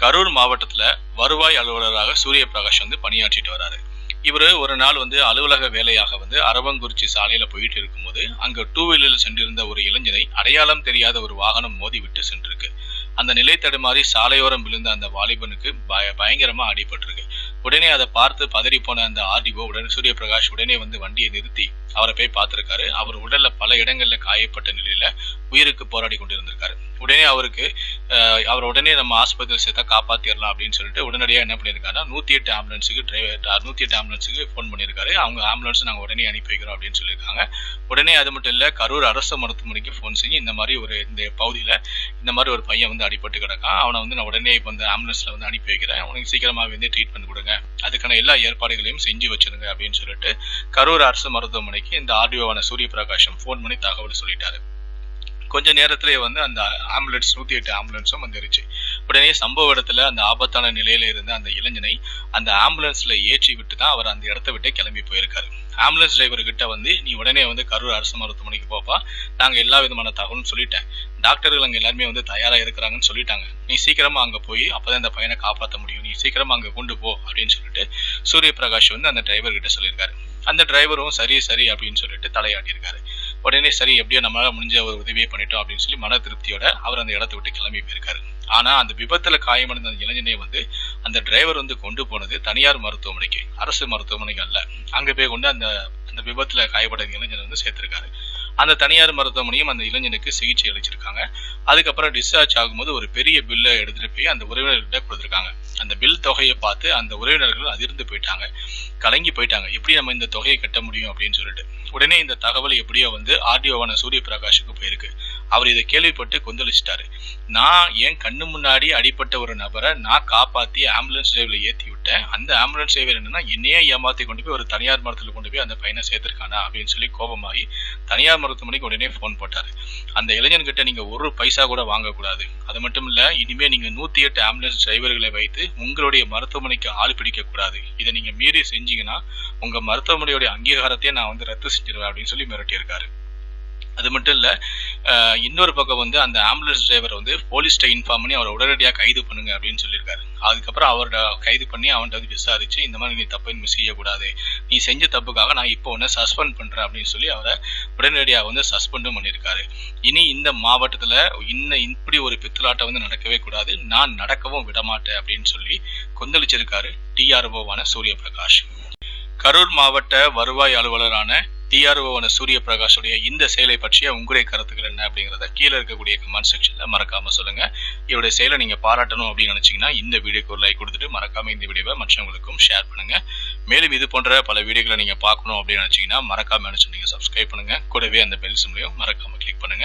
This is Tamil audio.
கரூர் மாவட்டத்துல வருவாய் அலுவலராக சூரிய பிரகாஷ் வந்து பணியாற்றிட்டு வராரு. இவர் ஒரு நாள் வந்து அலுவலக வேலையாக வந்து அரவங்குறிச்சி சாலையில போயிட்டு இருக்கும்போது அங்க டூ வீலரில் சென்றிருந்த ஒரு இளைஞனை அடையாளம் தெரியாத ஒரு வாகனம் மோதிவிட்டு சென்றிருக்கு. அந்த நிலை தடுமாறி சாலையோரம் விழுந்த அந்த வாலிபனுக்கு பய பயங்கரமா அடிபட்டிருக்கு. உடனே அதை பார்த்து பதறி போன அந்த ஆர்டிஓ உடனே சூரியபிரகாஷ் உடனே வந்து வண்டியை நிறுத்தி அவரை போய் பார்த்திருக்காரு. அவர் உடல்ல பல இடங்கள்ல காயப்பட்ட நிலையில உயிருக்கு போராடி கொண்டிருந்திருக்காரு. உடனே அவருக்கு அவர் உடனே நம்ம ஆஸ்பத்திரி சேர்த்தா காப்பாத்திடலாம் அப்படின்னு சொல்லிட்டு உடனடியாக என்ன பண்ணியிருக்காருன்னா நூத்தி எட்டு ஆம்புலன்ஸுக்கு டிரைவர் நூத்தி எட்டு ஆம்புலன்ஸுக்கு ஃபோன் பண்ணியிருக்காரு. அவங்க ஆம்புலன்ஸ் நாங்கள் உடனே அனுப்பி வைக்கிறோம் அப்படின்னு சொல்லியிருக்காங்க. உடனே அது மட்டும் இல்லை கரூர் அரசு மருத்துவமனைக்கு ஃபோன் செஞ்சு இந்த மாதிரி ஒரு இந்த பகுதியில் இந்த மாதிரி ஒரு பையன் வந்து அடிபட்டு கிடக்கான். அவனை வந்து நான் உடனே இப்போ இந்த ஆம்புலன்ஸில் வந்து அனுப்பி வைக்கிறேன். உனக்கு சீக்கிரமாக வந்து ட்ரீட்மெண்ட் கொடுங்க அதுக்கான எல்லா ஏற்பாடுகளையும் செஞ்சு வச்சிருங்க அப்படின்னு சொல்லிட்டு கரூர் அரசு மருத்துவமனைக்கு இந்த ஆர்டிஓவான சூரிய பிரகாஷம் ஃபோன் பண்ணி தகவல் சொல்லிட்டாரு. கொஞ்ச நேரத்திலே வந்து அந்த ஆம்புலன்ஸ் நூத்தி எட்டு ஆம்புலன்ஸும் வந்துருச்சு. உடனே சம்பவ இடத்துல அந்த ஆபத்தான நிலையில இருந்த அந்த இளைஞனை அந்த ஆம்புலன்ஸ்ல ஏற்றி விட்டு தான் அவர் அந்த இடத்த விட்டு கிளம்பி போயிருக்காரு. ஆம்புலன்ஸ் டிரைவர் கிட்ட வந்து நீ உடனே வந்து கரூர் அரசு மருத்துவமனைக்கு போப்பா. நாங்க எல்லா விதமான தகவலும் சொல்லிட்டேன். டாக்டர்கள் அங்கே எல்லாருமே வந்து தயாராக இருக்கிறாங்கன்னு சொல்லிட்டாங்க. நீ சீக்கிரமாக அங்கே போய் அப்பதான் இந்த பையனை காப்பாற்ற முடியும். நீ சீக்கிரமாக அங்கே கொண்டு போ அப்படின்னு சொல்லிட்டு சூரிய பிரகாஷ் வந்து அந்த டிரைவர் கிட்ட சொல்லியிருக்காரு. அந்த டிரைவரும் சரி சரி அப்படின்னு சொல்லிட்டு தலையாட்டியிருக்காரு. உடனே சரி எப்படியோ நம்மளால முடிஞ்ச ஒரு உதவியை பண்ணிட்டோம் அப்படின்னு சொல்லி மன திருப்தியோட அவர் அந்த இடத்த விட்டு கிளம்பி போயிருக்காரு. ஆனா அந்த விபத்துல காயமடைந்த அந்த இளைஞனை வந்து அந்த டிரைவர் வந்து கொண்டு போனது தனியார் மருத்துவமனைக்கு. அரசு மருத்துவமனைக்கு அல்ல. அங்க போய் கொண்டு அந்த அந்த விபத்துல காயப்பட்ட இளைஞனை வந்து சேர்த்திருக்காரு. அந்த தனியார் மருத்துவமனையும் அந்த இளைஞனுக்கு சிகிச்சை அளிச்சிருக்காங்க. அதுக்கப்புறம் டிஸ்சார்ஜ் ஆகும்போது ஒரு பெரிய பில்லை எடுத்துட்டு போய் அந்த உறவினர்கிட்ட கொடுத்துருக்காங்க. அந்த பில் தொகையை பார்த்து அந்த உறவினர்கள் அதிர்ந்து போயிட்டாங்க. கலங்கி போயிட்டாங்க. எப்படி நம்ம இந்த தொகையை கட்ட முடியும் அப்படின்னு சொல்லிட்டு. உடனே இந்த தகவல் எப்படியோ வந்து ஆர்டிஓவான சூரிய பிரகாஷுக்கு போயிருக்கு. அவர் இதை கேள்விப்பட்டு கொந்தளிச்சிட்டாரு. நான் என் கண்ணு முன்னாடி அடிப்பட்ட ஒரு நபரை நான் காப்பாத்தி ஆம்புலன்ஸ் டிரைவர்ல ஏத்தி விட்டேன். அந்த ஆம்புலன்ஸ் டிரைவர் என்னன்னா என்னையே ஏமாத்தி கொண்டு போய் ஒரு தனியார் மருத்துவத்தில் கொண்டு போய் அந்த பையனை சேர்த்திருக்கானா அப்படின்னு சொல்லி கோபமாகி தனியார் மருத்துவமனைக்கு உடனே ஃபோன் போட்டாரு. அந்த இளைஞன் கிட்ட நீங்க ஒரு பைசா கூட வாங்கக்கூடாது. அது மட்டும் இல்ல இனிமே நீங்க நூத்தி எட்டு ஆம்புலன்ஸ் டிரைவர்களை வைத்து உங்களுடைய மருத்துவமனைக்கு ஆள் பிடிக்க கூடாது இதை நீங்க மீறி செஞ்சீங்கன்னா உங்க மருத்துவமனையுடைய அங்கீகாரத்தையே நான் வந்து ரத்து செஞ்சிருவேன் அப்படின்னு சொல்லி மிரட்டியிருக்காரு. அது மட்டும் இல்லை இன்னொரு பக்கம் வந்து அந்த ஆம்புலன்ஸ் டிரைவர் வந்து போலீஸ்கிட்ட இன்ஃபார்ம் பண்ணி அவரை உடனடியாக கைது பண்ணுங்க அப்படின்னு சொல்லியிருக்காரு. அதுக்கப்புறம் அவரோட கைது பண்ணி அவன்கிட்ட வந்து விசாரிச்சு இந்த மாதிரி நீ தப்பு இனிமே செய்யக்கூடாது. நீ செஞ்ச தப்புக்காக நான் இப்போ உன்னை சஸ்பெண்ட் பண்ணுறேன் அப்படின்னு சொல்லி அவரை உடனடியாக வந்து சஸ்பெண்டும் பண்ணியிருக்காரு. இனி இந்த மாவட்டத்தில் இன்னும் இப்படி ஒரு பித்தலாட்டம் வந்து நடக்கவே கூடாது. நான் நடக்கவும் விடமாட்டேன் அப்படின்னு சொல்லி கொந்தளிச்சிருக்காரு டிஆர்ஓவான சூரிய பிரகாஷ் கரூர் மாவட்ட வருவாய் அலுவலரான டிஆர்ஓவான சூரிய பிரகாஷுடைய இந்த செயலை பற்றிய உங்களுடைய கருத்துக்கள் என்ன அப்படிங்கிறத கீழே இருக்கக்கூடிய கமெண்ட் செக்ஷன்ல மறக்காம சொல்லுங்க. இவருடைய செயலை நீங்க பாராட்டணும் அப்படின்னு நினைச்சீங்கன்னா இந்த வீடியோக்கு ஒரு லைக் கொடுத்துட்டு மறக்காம இந்த வீடியோவை மற்றவங்களுக்கும் ஷேர் பண்ணுங்க. மேலும் இது போன்ற பல வீடியோக்களை நீங்க பார்க்கணும் அப்படின்னு நினைச்சீங்கன்னா மறக்காம நினைச்சு நீங்க சப்ஸ்கிரைப் பண்ணுங்க. கூடவே அந்த பெல் சிம்லையும் மறக்காம கிளிக் பண்ணுங்க.